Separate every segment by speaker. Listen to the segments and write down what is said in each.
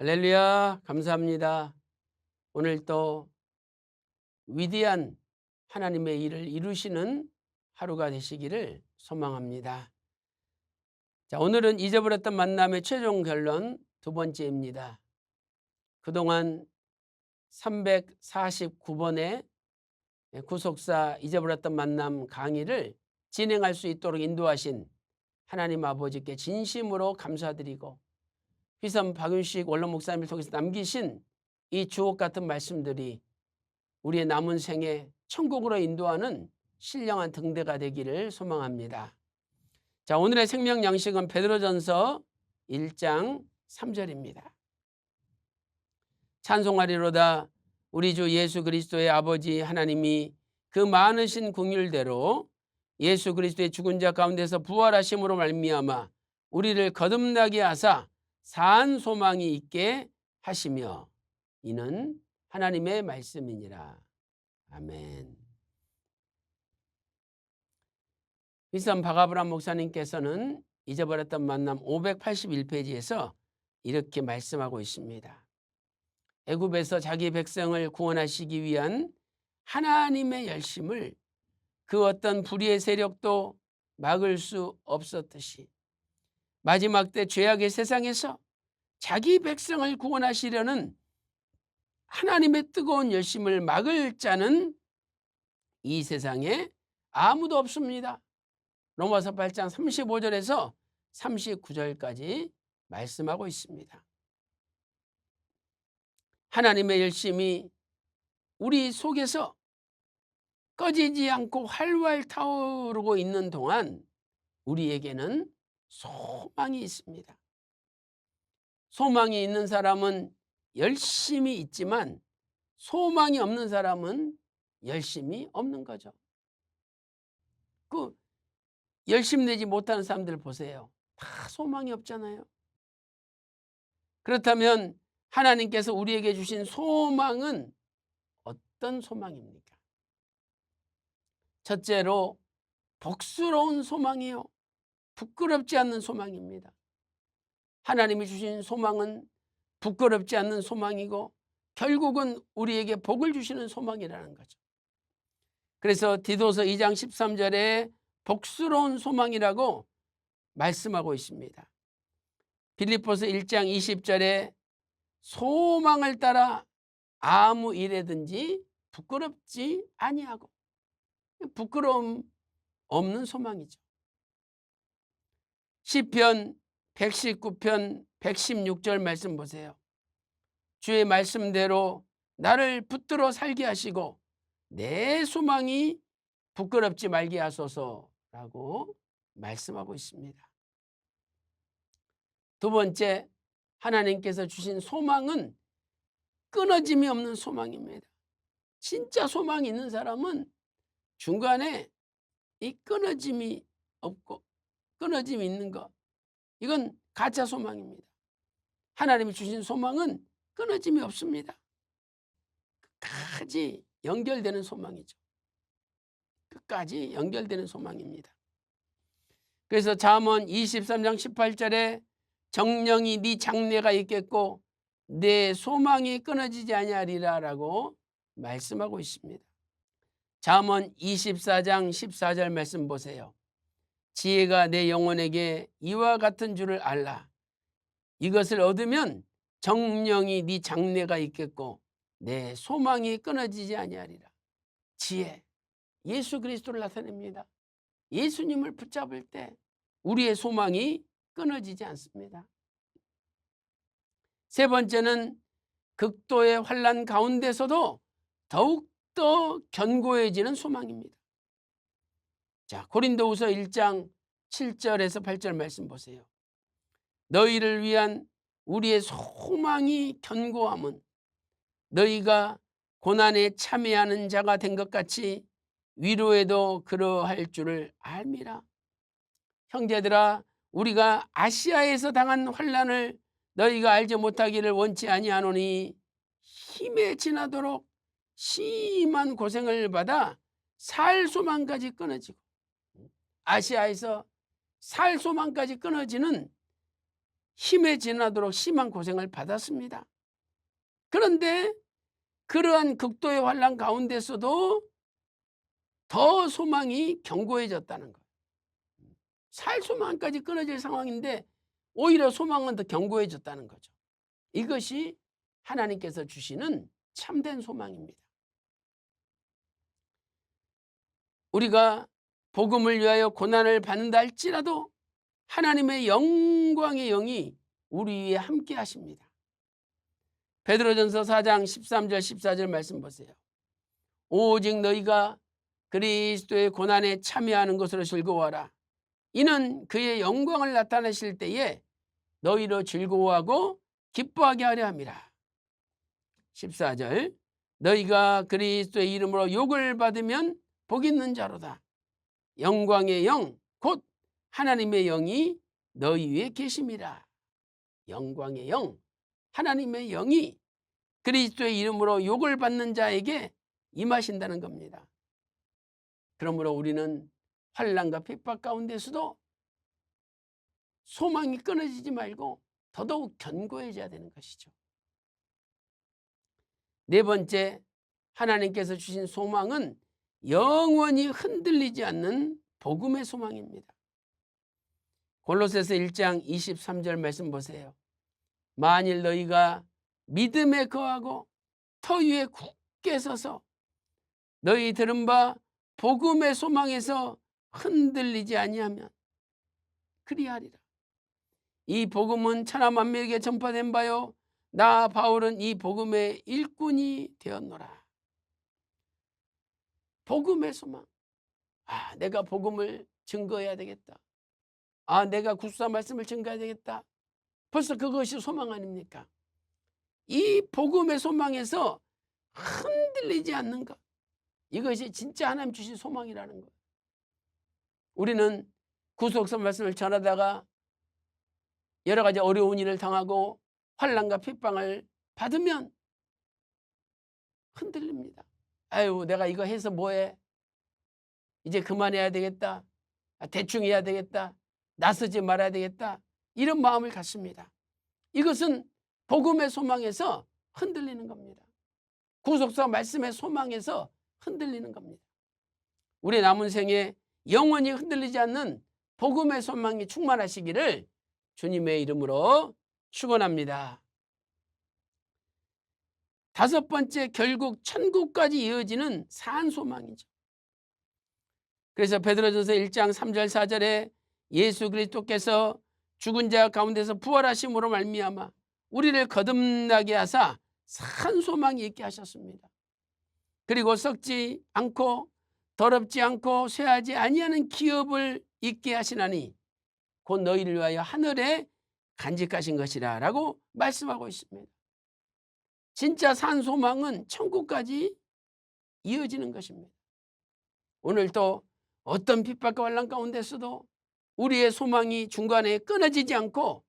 Speaker 1: 할렐루야, 감사합니다. 오늘 또 위대한 하나님의 일을 이루시는 하루가 되시기를 소망합니다. 자, 오늘은 잊어버렸던 만남의 최종 결론 두 번째입니다. 그동안 349번의 구속사 잊어버렸던 만남 강의를 진행할 수 있도록 인도하신 하나님 아버지께 진심으로 감사드리고 휘섬 박윤식 원로 목사님을 통해서 남기신 이 주옥 같은 말씀들이 우리의 남은 생에 천국으로 인도하는 신령한 등대가 되기를 소망합니다. 자, 오늘의 생명 양식은 베드로전서 1장 3절입니다. 찬송하리로다 우리 주 예수 그리스도의 아버지 하나님이 그 많으신 궁율대로 예수 그리스도의 죽은 자 가운데서 부활하심으로 말미암아 우리를 거듭나게 하사 산 소망이 있게 하시며 이는 하나님의 말씀이니라. 아멘. 비선 박아브람 목사님께서는 잊어버렸던 만남 581페이지에서 이렇게 말씀하고 있습니다. 애굽에서 자기 백성을 구원하시기 위한 하나님의 열심을 그 어떤 불의의 세력도 막을 수 없었듯이 마지막 때 죄악의 세상에서 자기 백성을 구원하시려는 하나님의 뜨거운 열심을 막을 자는 이 세상에 아무도 없습니다. 로마서 8장 35절에서 39절까지 말씀하고 있습니다. 하나님의 열심이 우리 속에서 꺼지지 않고 활활 타오르고 있는 동안 우리에게는 소망이 있습니다. 소망이 있는 사람은 열심히 있지만 소망이 없는 사람은 열심히 없는 거죠. 그 열심 내지 못하는 사람들 보세요. 다 소망이 없잖아요. 그렇다면 하나님께서 우리에게 주신 소망은 어떤 소망입니까? 첫째로 복스러운 소망이요. 부끄럽지 않는 소망입니다. 하나님이 주신 소망은 부끄럽지 않는 소망이고 결국은 우리에게 복을 주시는 소망이라는 거죠. 그래서 디도서 2장 13절에 복스러운 소망이라고 말씀하고 있습니다. 빌립보서 1장 20절에 소망을 따라 아무 일에든지 부끄럽지 아니하고 부끄러움 없는 소망이죠. 시편 119편 116절 말씀 보세요. 주의 말씀대로 나를 붙들어 살게 하시고 내 소망이 부끄럽지 말게 하소서라고 말씀하고 있습니다. 두 번째, 하나님께서 주신 소망은 끊어짐이 없는 소망입니다. 진짜 소망이 있는 사람은 중간에 이 끊어짐이 없고 끊어짐이 있는 것 이건 가짜 소망입니다. 하나님이 주신 소망은 끊어짐이 없습니다. 끝까지 연결되는 소망이죠. 끝까지 연결되는 소망입니다. 그래서 잠언 23장 18절에 정령이 네 장래가 있겠고 내 소망이 끊어지지 아니하리라라고 말씀하고 있습니다. 잠언 24장 14절 말씀 보세요. 지혜가 내 영혼에게 이와 같은 줄을 알라. 이것을 얻으면 정령이 네 장래가 있겠고 내 소망이 끊어지지 아니하리라. 지혜. 예수 그리스도를 나타냅니다. 예수님을 붙잡을 때 우리의 소망이 끊어지지 않습니다. 세 번째는 극도의 환란 가운데서도 더욱더 견고해지는 소망입니다. 자, 고린도후서 1장 7절에서 8절 말씀 보세요. 너희를 위한 우리의 소망이 견고함은 너희가 고난에 참여하는 자가 된 것 같이 위로에도 그러할 줄을 알미라. 형제들아 우리가 아시아에서 당한 환란을 너희가 알지 못하기를 원치 아니하노니 힘에 지나도록 심한 고생을 받아 살 소망까지 끊어지고 아시아에서 살 소망까지 끊어지는 힘에 지나도록 심한 고생을 받았습니다. 그런데 그러한 극도의 환란 가운데서도 더 소망이 견고해졌다는 거예요. 살 소망까지 끊어질 상황인데 오히려 소망은 더 견고해졌다는 거죠. 이것이 하나님께서 주시는 참된 소망입니다. 우리가 복음을 위하여 고난을 받는다 할지라도 하나님의 영광의 영이 우리 위에 함께 하십니다. 베드로전서 4장 13절 14절 말씀 보세요. 오직 너희가 그리스도의 고난에 참여하는 것으로 즐거워하라. 이는 그의 영광을 나타내실 때에 너희로 즐거워하고 기뻐하게 하려 함이라. 14절 너희가 그리스도의 이름으로 욕을 받으면 복 있는 자로다. 영광의 영, 곧 하나님의 영이 너희 위에 계심이라. 영광의 영, 하나님의 영이 그리스도의 이름으로 욕을 받는 자에게 임하신다는 겁니다. 그러므로 우리는 환란과 핍박 가운데서도 소망이 끊어지지 말고 더더욱 견고해져야 되는 것이죠. 네 번째, 하나님께서 주신 소망은 영원히 흔들리지 않는 복음의 소망입니다. 골로새서 1장 23절 말씀 보세요. 만일 너희가 믿음에 거하고 터 위에 굳게 서서 너희 들은 바 복음의 소망에서 흔들리지 아니하면 그리하리라. 이 복음은 천하 만민에게 전파된 바요. 나 바울은 이 복음의 일꾼이 되었노라. 복음의 소망. 아, 내가 복음을 증거해야 되겠다. 아, 내가 구수사 말씀을 증거해야 되겠다. 벌써 그것이 소망 아닙니까? 이 복음의 소망에서 흔들리지 않는 것. 이것이 진짜 하나님 주신 소망이라는 것. 우리는 구속사 말씀을 전하다가 여러 가지 어려운 일을 당하고 환란과 핍방을 받으면 흔들립니다. 아유, 내가 이거 해서 뭐해? 이제 그만해야 되겠다. 아, 대충 해야 되겠다. 나서지 말아야 되겠다. 이런 마음을 갖습니다. 이것은 복음의 소망에서 흔들리는 겁니다. 구속사 말씀의 소망에서 흔들리는 겁니다. 우리 남은 생에 영원히 흔들리지 않는 복음의 소망이 충만하시기를 주님의 이름으로 축원합니다. 다섯 번째 결국 천국까지 이어지는 산 소망이죠. 그래서 베드로전서 1장 3절 4절에 예수 그리스도께서 죽은 자 가운데서 부활하심으로 말미암아 우리를 거듭나게 하사 산 소망이 있게 하셨습니다. 그리고 썩지 않고 더럽지 않고 쇠하지 아니하는 기업을 있게 하시나니 곧 너희를 위하여 하늘에 간직하신 것이라 라고 말씀하고 있습니다. 진짜 산 소망은 천국까지 이어지는 것입니다. 오늘 또 어떤 핍박과 환란 가운데서도 우리의 소망이 중간에 끊어지지 않고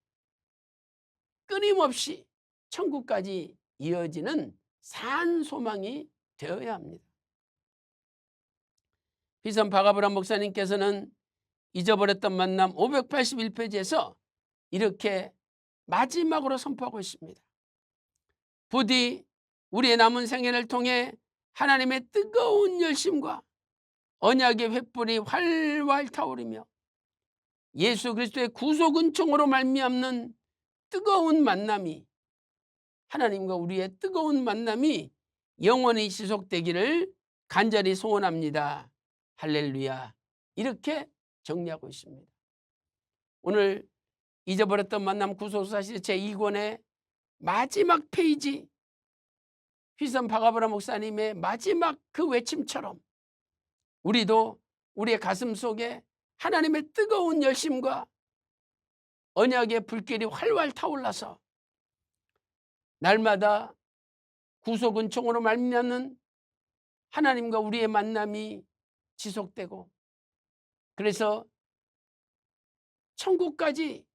Speaker 1: 끊임없이 천국까지 이어지는 산 소망이 되어야 합니다. 비선 바가브라 목사님께서는 잊어버렸던 만남 581페이지에서 이렇게 마지막으로 선포하고 있습니다. 부디 우리의 남은 생애를 통해 하나님의 뜨거운 열심과 언약의 횃불이 활활 타오르며 예수 그리스도의 구속 은총으로 말미암는 뜨거운 만남이 하나님과 우리의 뜨거운 만남이 영원히 지속되기를 간절히 소원합니다. 할렐루야. 이렇게 정리하고 있습니다. 오늘 잊어버렸던 만남 구속사실 제2권의 마지막 페이지 휘선 바가브라 목사님의 마지막 그 외침처럼 우리도 우리의 가슴 속에 하나님의 뜨거운 열심과 언약의 불길이 활활 타올라서 날마다 구속 은 총으로 말미암는 하나님과 우리의 만남이 지속되고 그래서 천국까지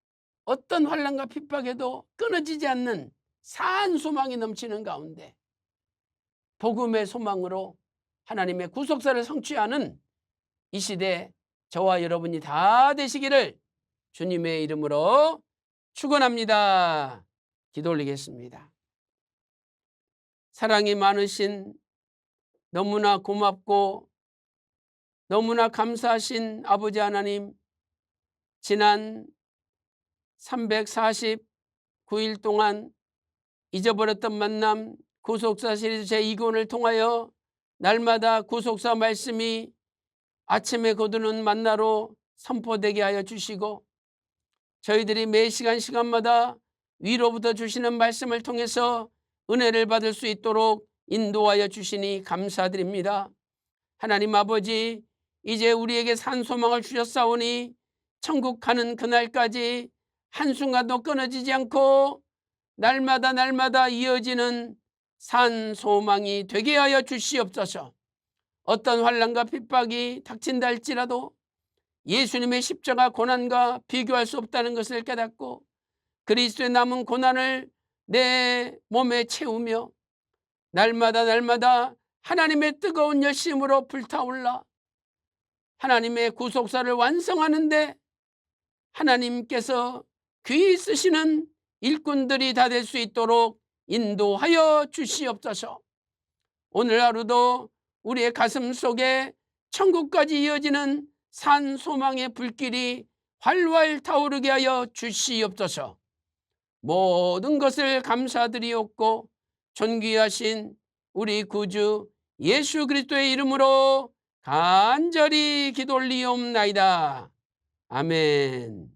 Speaker 1: 어떤 환란과 핍박에도 끊어지지 않는 산 소망이 넘치는 가운데 복음의 소망으로 하나님의 구속사를 성취하는 이 시대 저와 여러분이 다 되시기를 주님의 이름으로 축원합니다. 기도 올리겠습니다. 사랑이 많으신 너무나 고맙고 너무나 감사하신 아버지 하나님 지난 349일 동안 잊어버렸던 만남 구속사 시리즈 제2권을 통하여 날마다 구속사 말씀이 아침에 거두는 만나로 선포되게 하여 주시고 저희들이 매 시간 시간마다 위로부터 주시는 말씀을 통해서 은혜를 받을 수 있도록 인도하여 주시니 감사드립니다. 하나님 아버지 이제 우리에게 산 소망을 주셨사오니 천국 가는 그날까지 한순간도 끊어지지 않고 날마다 날마다 이어지는 산 소망이 되게 하여 주시옵소서. 어떤 환란과 핍박이 닥친다 할지라도 예수님의 십자가 고난과 비교할 수 없다는 것을 깨닫고 그리스도의 남은 고난을 내 몸에 채우며 날마다 날마다 하나님의 뜨거운 열심으로 불타올라 하나님의 구속사를 완성하는데 하나님께서 귀히 쓰시는 일꾼들이 다 될 수 있도록 인도하여 주시옵소서. 오늘 하루도 우리의 가슴 속에 천국까지 이어지는 산 소망의 불길이 활활 타오르게 하여 주시옵소서. 모든 것을 감사드리옵고 존귀하신 우리 구주 예수 그리스도의 이름으로 간절히 기도 올리옵나이다. 아멘.